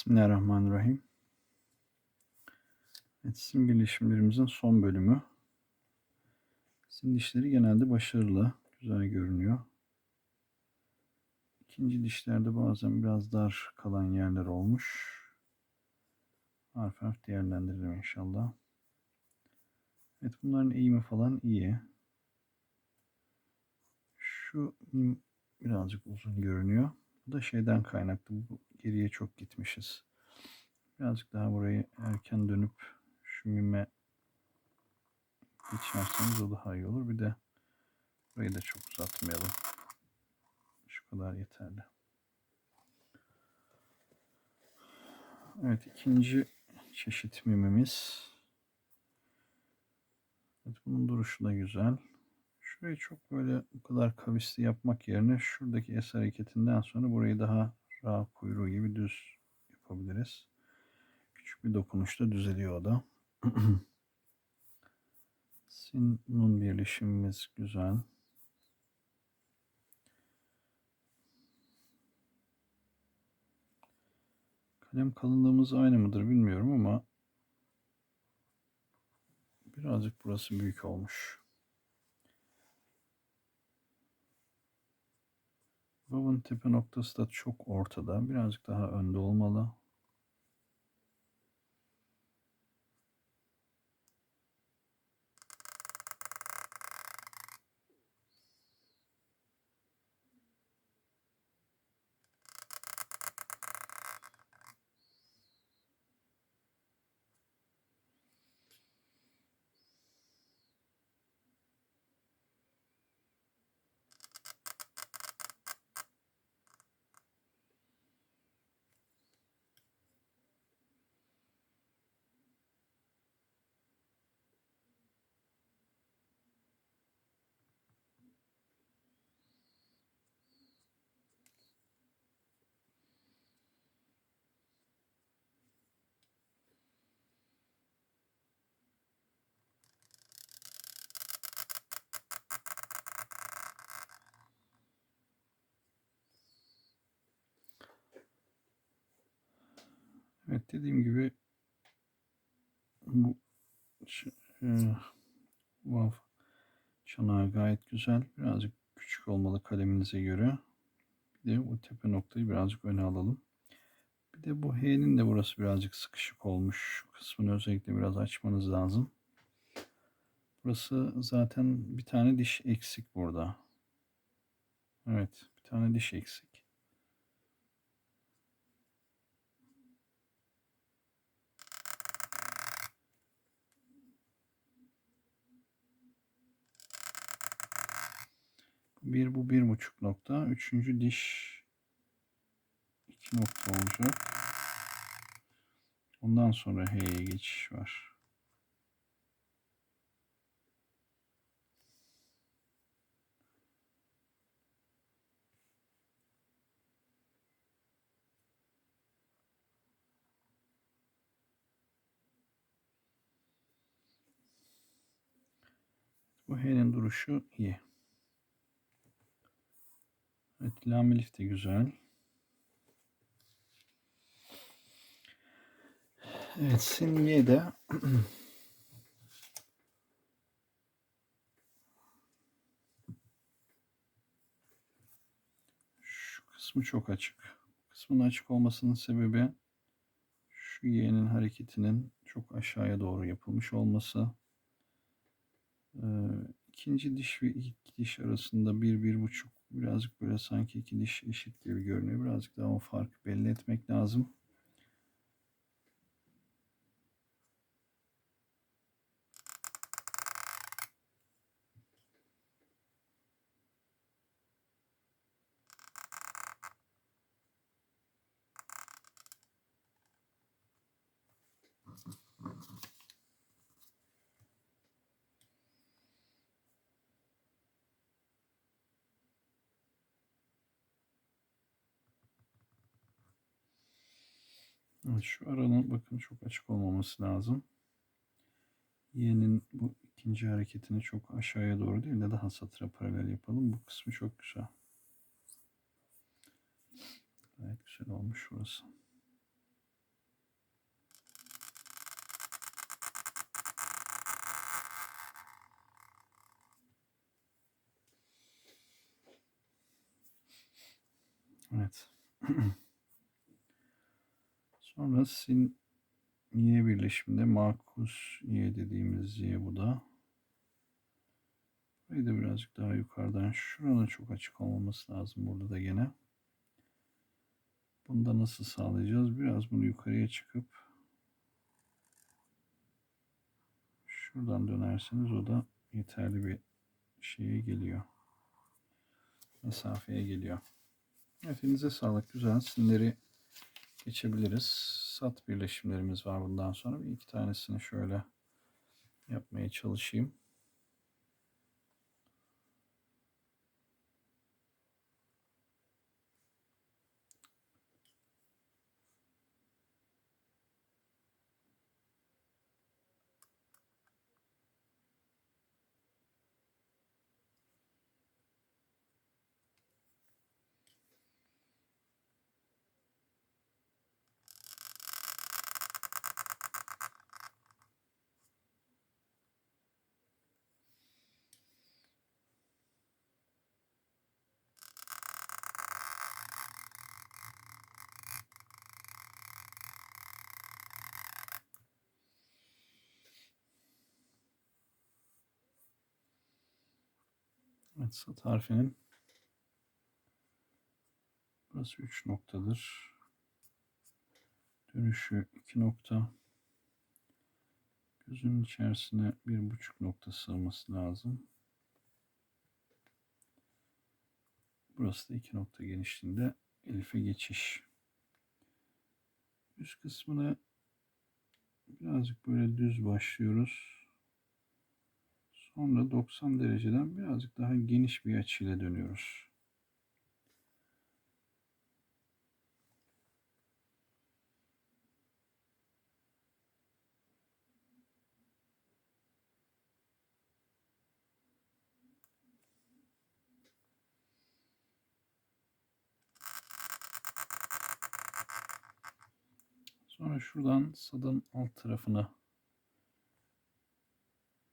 Bismillahirrahmanirrahim. Evet, sim birleşimlerimizin son bölümü. Sim dişleri genelde başarılı, güzel görünüyor. İkinci dişlerde bazen biraz dar kalan yerler olmuş. Harf harf değerlendirelim inşallah. Evet bunların eğimi falan iyi. Şu birazcık uzun görünüyor. Bu da şeyden kaynaklı. Bu geriye çok gitmişiz. Birazcık daha burayı erken dönüp şu mime geçerseniz o daha iyi olur. Bir de burayı da çok uzatmayalım. Şu kadar yeterli. Evet ikinci çeşit mimimiz. Evet, bunun duruşu da güzel. Şurayı çok böyle bu kadar kavisli yapmak yerine şuradaki es hareketinden sonra burayı daha rahat kuyruğu gibi düz yapabiliriz. Küçük bir dokunuşta düzeliyor o da. Sin nun birleşimimiz güzel. Kalem kalınlığımız aynı mıdır bilmiyorum ama birazcık burası büyük olmuş. Vav'ın tepe noktası da çok ortada. Birazcık daha önde olmalı. Evet dediğim gibi bu e, çanağı gayet güzel. Birazcık küçük olmalı kaleminize göre. Bir de bu tepe noktayı birazcık öne alalım. Bir de bu H'nin de burası birazcık sıkışık olmuş. Kısmını özellikle biraz açmanız lazım. Burası zaten bir tane diş eksik burada. Evet bir tane diş eksik. Bir bu bir buçuk nokta. Üçüncü diş iki nokta olacak. Ondan sonra H'ye geçiş var. Bu H'nin duruşu iyi. Evet, Lamilif de güzel. Evet, Sinye de şu kısmı çok açık. Kısmın açık olmasının sebebi şu Y'nin hareketinin çok aşağıya doğru yapılmış olması. İkinci diş ve ilk diş arasında bir, bir buçuk birazcık böyle sanki iki diş eşit gibi görünüyor. Birazcık daha o farkı belli etmek lazım. Evet, şu aranın bakın çok açık olmaması lazım. Y'nin bu ikinci hareketini çok aşağıya doğru değil de daha satıra paralel yapalım. Bu kısmı çok güzel. Gayet güzel olmuş şurası. Evet. Sonra sin y birleşiminde makus y dediğimiz y bu da. Burayı da birazcık daha yukarıdan. Şuranın çok açık olmaması lazım burada da gene. Bunu da nasıl sağlayacağız? Biraz bunu yukarıya çıkıp şuradan dönerseniz o da yeterli bir şeye geliyor. Mesafeye geliyor. Evet elinize sağlık. Güzel. Sinleri geçebiliriz. Sat birleşimlerimiz var bundan sonra. Bir iki tanesini şöyle yapmaya çalışayım. Evet, sat harfinin burası 3 noktadır. Dönüşü 2 nokta. Gözün içerisine bir buçuk nokta sığması lazım. Burası da 2 nokta genişliğinde elife geçiş. Üst kısmını birazcık böyle düz başlıyoruz. Sonra 90 dereceden birazcık daha geniş bir açıyla dönüyoruz. Sonra şuradan sadın alt tarafına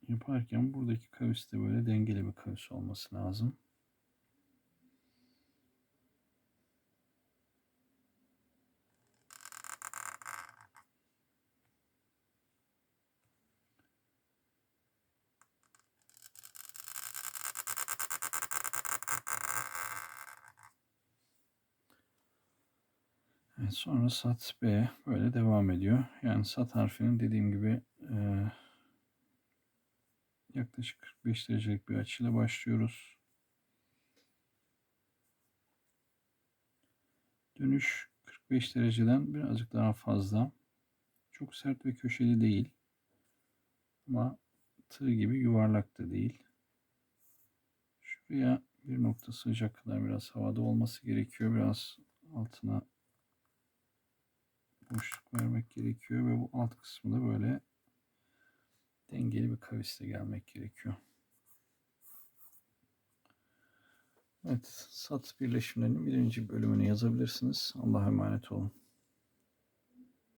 yaparken buradaki kavis de böyle dengeli bir kavis olması lazım. Evet, sonra sat B böyle devam ediyor. Yani sat harfinin dediğim gibi e, yaklaşık 45 derecelik bir açıyla başlıyoruz. Dönüş 45 dereceden birazcık daha fazla. Çok sert ve köşeli değil. Ama tığ gibi yuvarlak da değil. Şuraya bir nokta sığacak kadar biraz havada olması gerekiyor. Biraz altına boşluk vermek gerekiyor ve bu alt kısmı da böyle dengeli bir kavisle gelmek gerekiyor. Evet, sat birleşimlerinin birinci bölümünü yazabilirsiniz. Allah'a emanet olun.